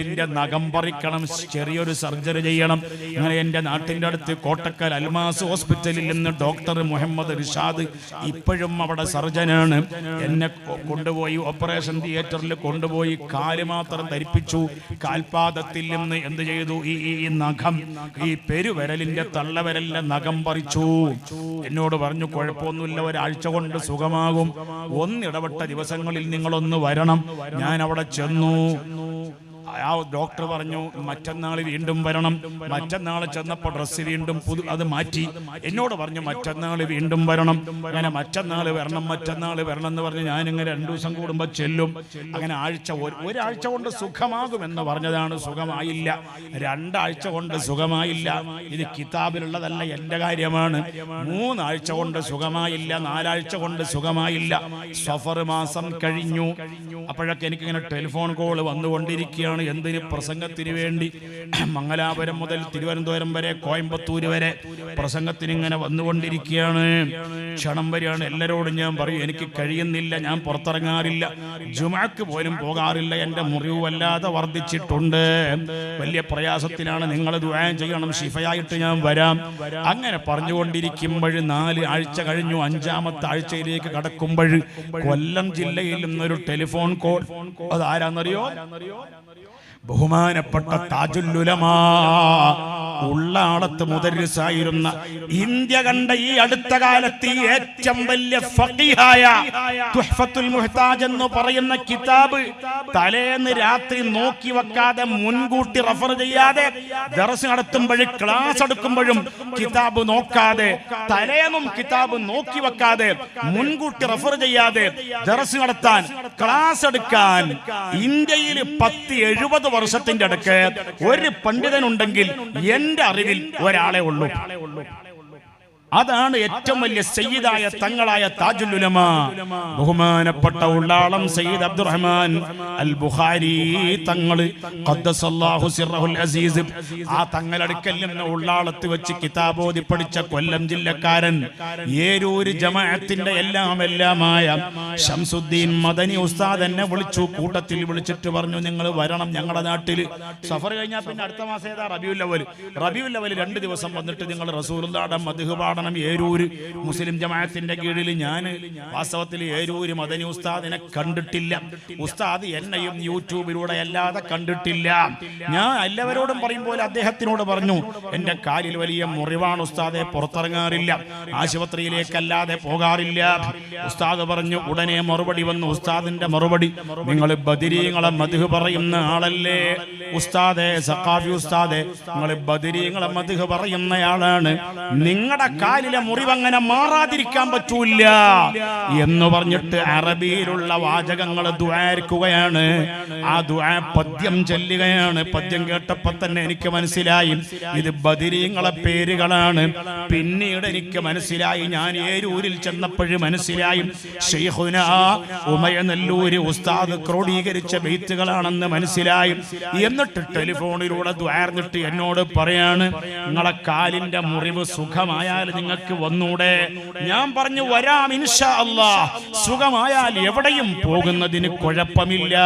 വിരലിന്റെ നഖം പറിക്കണം ചെറിയൊരു സർജറി ചെയ്യണം. അങ്ങനെ എന്റെ നാട്ടിന്റെ അടുത്ത് കോട്ടക്കൽ അൽമാസ് ഹോസ്പിറ്റലിൽ നിന്ന് ഡോക്ടർ മുഹമ്മദ് റിഷാദ് ഇപ്പോഴും അവിടെ സർജനാണ്. എന്നെ കൊണ്ടുപോയി ഓപ്പറേഷൻ തിയേറ്ററിൽ കൊണ്ടുപോയി കാൽ മാത്രം ധരിപ്പിച്ചു. കാൽപാദത്തിൽ നിന്ന് എന്ത് ചെയ്തു? ഈ ഈ നഖം ഈ പെരുവിരലിന്റെ തള്ളവിരലിന്റെ നഖം പറിച്ചു. എന്നോട് പറഞ്ഞു കുഴപ്പമൊന്നുമില്ല ഒരാഴ്ച കൊണ്ട് സുഖമാകും. ഒന്നിടപെട്ട ദിവസങ്ങളിൽ നിങ്ങളൊന്ന് വരണം. ഞാൻ അവിടെ ചെന്നു. ആ ഡോക്ടർ പറഞ്ഞു മറ്റന്നാൾ വീണ്ടും വരണം. മറ്റന്നാൾ ചെന്നപ്പോൾ ഡ്രസ്സ് വീണ്ടും പുതു അത് മാറ്റി. എന്നോട് പറഞ്ഞു മറ്റന്നാൾ വീണ്ടും വരണം. അങ്ങനെ മറ്റന്നാൾ വരണം മറ്റന്നാൾ വരണം എന്ന് പറഞ്ഞ് ഞാനിങ്ങനെ രണ്ടു ദിവസം കൂടുമ്പോൾ ചെല്ലും. അങ്ങനെ ആഴ്ച ഒരാഴ്ച കൊണ്ട് സുഖമാകും എന്ന് പറഞ്ഞതാണ് സുഖമായില്ല. രണ്ടാഴ്ച കൊണ്ട് സുഖമായില്ല. ഇത് കിതാബിലുള്ളതല്ല എന്റെ കാര്യമാണ്. മൂന്നാഴ്ച കൊണ്ട് സുഖമായില്ല നാലാഴ്ച കൊണ്ട് സുഖമായില്ല. സഫർ മാസം കഴിഞ്ഞു. അപ്പോഴൊക്കെ എനിക്കിങ്ങനെ ടെലിഫോൺ കോൾ വന്നുകൊണ്ടിരിക്കുകയാണ്. എന്തിന് പ്രസംഗത്തിന് വേണ്ടി? മംഗലാപുരം മുതൽ തിരുവനന്തപുരം വരെ കോയമ്പത്തൂർ വരെ പ്രസംഗത്തിന് ഇങ്ങനെ വന്നുകൊണ്ടിരിക്കുകയാണ്. ക്ഷണം വരികയാണ് എല്ലാവരോടും ഞാൻ പറയും എനിക്ക് കഴിയുന്നില്ല ഞാൻ പുറത്തിറങ്ങാറില്ല. ജുമാക്ക് പോലും പോകാറില്ല. എന്റെ മുറിവ് വല്ലാതെ വർദ്ധിച്ചിട്ടുണ്ട്. വലിയ പ്രയാസത്തിലാണ് നിങ്ങൾ ദുരായം ചെയ്യണം. ഷിഫയായിട്ട് ഞാൻ വരാം. അങ്ങനെ പറഞ്ഞുകൊണ്ടിരിക്കുമ്പോൾ നാല് ആഴ്ച കഴിഞ്ഞു. അഞ്ചാമത്തെ ആഴ്ചയിലേക്ക് കടക്കുമ്പോൾ കൊല്ലം ജില്ലയിൽ നിന്നൊരു ടെലിഫോൺ കോൾ. അത് ആരാന്നറിയോ ബഹുമാനപ്പെട്ട താജുല്ലുലമാ ഉള്ളാളത്ത് മുതരിസായിരുന്ന ഇന്ത്യ കണ്ട ഈ അടുത്ത കാലത്ത് ഏറ്റവും വലിയ ഫഖീഹായ തുഹ്ഫത്തുൽ മുഹ്താജ് എന്ന് പറയുന്ന കിതാബ് തലേന്ന് രാത്രി നോക്കി വെക്കാതെ മുൻകൂട്ടി റഫർ ചെയ്യാതെ ദർസ് നടത്തുമ്പോഴും ക്ലാസ് എടുക്കുമ്പോഴും കിതാബ് നോക്കാതെ തലേന്നും കിതാബ് നോക്കി വെക്കാതെ മുൻകൂട്ടി റഫർ ചെയ്യാതെ ദർസ് നടത്താൻ ക്ലാസ് എടുക്കാൻ ഇന്ത്യയിൽ പത്ത് എഴുപത് വർഷത്തിന്റെ അടുക്ക് ഒരു പണ്ഡിതനുണ്ടെങ്കിൽ എന്റെ അറിവിൽ ഒരാളെ ഉള്ളൂ. അതാണ് ഏറ്റവും വലിയ സയ്യിദായ തങ്ങളായ താജുലുലമ. ബഹുമാനപ്പെട്ട ഉള്ളാളം സയ്യിദ് അബ്ദുറഹ്മാൻ അൽ ബുഖാരി തങ്ങൾ ഖദ്ദസല്ലാഹു സിർറഹുൽ അസീസ്. ആ തങ്ങളടുക്കൽ നിന്ന് ഉള്ളാളത്ത് വെച്ച് കിതാബോധി പഠിച്ച കൊല്ലം ജില്ലക്കാരൻ ഏരൂര് ജമാഅത്തിന്റെ എല്ലാം എല്ലാമായ ഷംസുദ്ദീൻ മദനി ഉസ്താദ് എന്നെ വിളിച്ചു. കൂട്ടത്തിൽ വിളിച്ചിട്ട് പറഞ്ഞു നിങ്ങൾ വരണം ഞങ്ങളുടെ നാട്ടിൽ സഫർ കഴിഞ്ഞാൽ പിന്നെ അടുത്ത മാസം ഏതാ? റബിയുൽ അവൽ റബിയുൽ അവൽ രണ്ട് ദിവസം വന്നിട്ട് നിങ്ങൾ റസൂലുള്ളാടെ മധുഹ് പാടണം ഏരൂര് മുസ്ലിം ജമാഅത്തിന്റെ കീഴിൽ ഞാൻ വാസ്തവത്തിൽ ഏരൂര് മദനി ഉസ്താദിനെ കണ്ടിട്ടില്ല. ഉസ്താദ് എന്നെയും യൂട്യൂബിലൂടെ അല്ലാതെ കണ്ടിട്ടില്ല. ഞാൻ എല്ലാവരോടും പറയും പോലെ അദ്ദേഹത്തിനോട് പറഞ്ഞു എന്റെ കാലിൽ വലിയ മുറിവാണ് ഉസ്താദെ പുറത്തിറങ്ങാറില്ല. ആശുപത്രിയിലേക്കല്ലാതെ പോകാറില്ല. ഉസ്താദ് പറഞ്ഞു ഉടനെ മറുപടി വന്നു. ഉസ്താദിന്റെ മറുപടി നിങ്ങൾ ബദിരീങ്ങളെ മധു പറയുന്ന ആളല്ലേ? ഉസ്താദെ സഖാഫി ഉസ്താദെ നിങ്ങൾ ബദിരീങ്ങളെ മധു പറയുന്നയാളാണ് നിങ്ങളുടെ കാലിലെ മുറിവങ്ങനെ മാറാതിരിക്കാൻ പറ്റൂല എന്ന് പറഞ്ഞിട്ട് അറബിയിലുള്ള വാചകങ്ങൾ ദ്വാരിക്കുകയാണ് ആ ദ്വാ പദ്യം ചെല്ലുകയാണ്. പദ്യം കേട്ടപ്പോ തന്നെ എനിക്ക് മനസ്സിലായി. ഇത് ബദിരീങ്ങളെ പേരുകളാണ്. പിന്നീട് എനിക്ക് മനസ്സിലായി. ഞാൻ ഏരൂരിൽ ചെന്നപ്പോഴും മനസ്സിലായി. ഷെയ്ഹുന ഉമയനല്ലൂര് ഉസ്താദ് ക്രോഡീകരിച്ച ബെയ്ത്തുകളാണെന്ന് മനസ്സിലായി. എന്നിട്ട് ടെലിഫോണിലൂടെ ദ്വാർന്നിട്ട് എന്നോട് പറയാണ് നിങ്ങളെ കാലിന്റെ മുറിവ് സുഖമായാൽ നിങ്ങൾക്ക് വന്നൂടെ. ഞാൻ പറഞ്ഞു വരാം ഇൻഷാ അല്ലാ. സുഖമായാൽ എവിടെയും പോകുന്നതിന് കുഴപ്പമില്ല.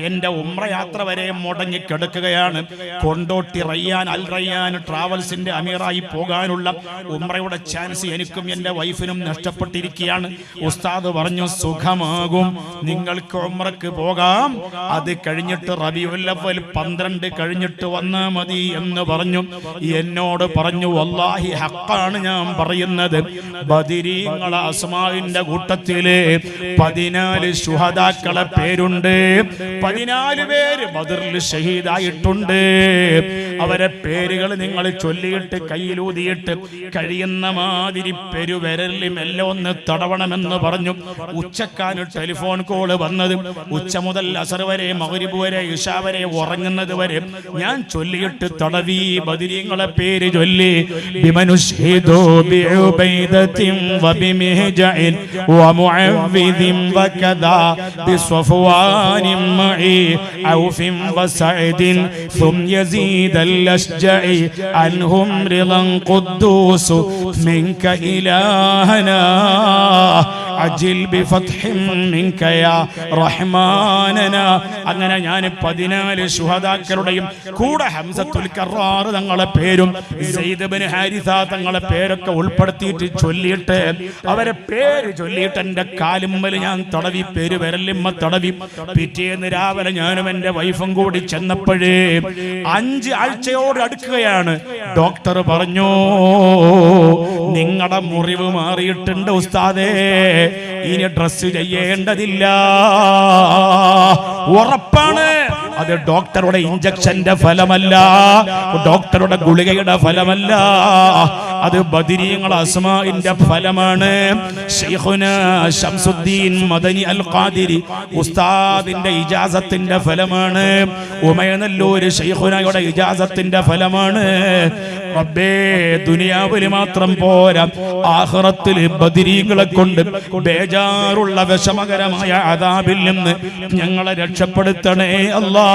എന്റെ ഉമ്രയാത്ര വരെ മുടങ്ങി കിടക്കുകയാണ്. കൊണ്ടോട്ടി റയ്യാൻ അൽ റയ്യാൻ ട്രാവൽസിന്റെ അമീറായി പോകാനുള്ള ഉമ്രയുടെ ചാൻസ് എനിക്കും എന്റെ വൈഫിനും നഷ്ടപ്പെട്ടിരിക്കുകയാണ്. ഉസ്താദ് പറഞ്ഞു സുഖമാകും. നിങ്ങൾക്ക് ഉമ്രക്ക് പോകാം. അത് കഴിഞ്ഞിട്ട് റബിയുല്ലവൽ പന്ത്രണ്ട് കഴിഞ്ഞിട്ട് വന്നാ മതി എന്ന് പറഞ്ഞു. എന്നോട് പറഞ്ഞു വല്ലാഹി ഹക്കാണ്. ഞാൻ പറയുന്നത്. ബദിരീങ്ങളെ അസ്മാവിന്റെ കൂട്ടത്തിൽ പതിനാല് ശുഹദാക്കളെ പേരുണ്ട്. പതിനാല് പേര് ബദറിൽ ഷഹീദായിട്ടുണ്ട്. അവരെ പേരുകൾ നിങ്ങൾ ചൊല്ലിയിട്ട് കയ്യിലൂതിയിട്ട് കഴിയുന്ന മാതിരി പെരുവിരലിൽ മെല്ലെ ഒന്ന് തടവണമെന്ന് പറഞ്ഞു ഉച്ചക്കാന് ടെലിഫോൺ കോള് വന്നത് ഉച്ച മുതൽ അസർ വരെ മകരിബ് വരെ ഇഷ വരെ ഉറങ്ങുന്നത് വരെ ഞാൻ ചൊല്ലിയിട്ട് തടവി ബദിരീങ്ങളെ പേര് ചൊല്ലി ബിമനുഷ്ഹിദോ ബിഉബൈദത്തിൻ വബിമിഹ്ജഇൻ ومعوذ وكذا بصفوان معي عوف وسعد ثم يزيد الأشجع عنهم رضا قدوس منك إلهنا. അജിൽ ബിഫത്ഹിൻ മിൻക റഹ്മാനന. അങ്ങനെ ഞാൻ പതിനാല് ശുഹദാക്കളുടെയും കൂടെ ഹംസത്തുൽ കറാർ തങ്ങളെ പേരും സെയ്ദ് ഹാരിസ തങ്ങളെ പേരൊക്കെ ഉൾപ്പെടുത്തിയിട്ട് ചൊല്ലിയിട്ട് അവരെ പേര് ചൊല്ലിയിട്ട് എന്റെ കാലുമ്മൽ ഞാൻ തടവി പേര് വിരലിമ്മ തടവി. പിറ്റേന്ന് രാവിലെ ഞാനും എന്റെ വൈഫും കൂടി ചെന്നപ്പോഴേ അഞ്ച് ആഴ്ചയോട് അടുക്കുകയാണ്. ഡോക്ടർ പറഞ്ഞു നിങ്ങളുടെ മുറിവ് മാറിയിട്ടുണ്ട് ഉസ്താദേ ഇനി ഡ്രസ് ചെയ്യേണ്ടതില്ല. ഉറപ്പാണ് അത് ഡോക്ടറുടെ ഇഞ്ചക്ഷന്റെ ഫലമല്ല. ഡോക്ടറുടെ ഗുളികയുടെ ഫലമല്ല. അത് ബദിരീങ്ങൾ അസ്മാഇന്റെ ഫലമാണ്. ശൈഖുന ശംസുദ്ദീൻ മദനി അൽ ഖാദിരി ഉസ്താദിന്റെ ഇജാസത്തിന്റെ ഫലമാണ്. ഉമയനല്ലൂര് ഷെയ്ഖുനയുടെ ഇജാസത്തിന്റെ ഫലമാണ്. റബ്ബേ ദുനിയാവിൽ മാത്രം പോരാ. ആഖിറത്തിൽ ബദിരീകളെ കൊണ്ട് ബേജാറുള്ള വിഷമകരമായ അതാബിൽ നിന്ന് ഞങ്ങളെ രക്ഷപ്പെടുത്തണേ അല്ലാ.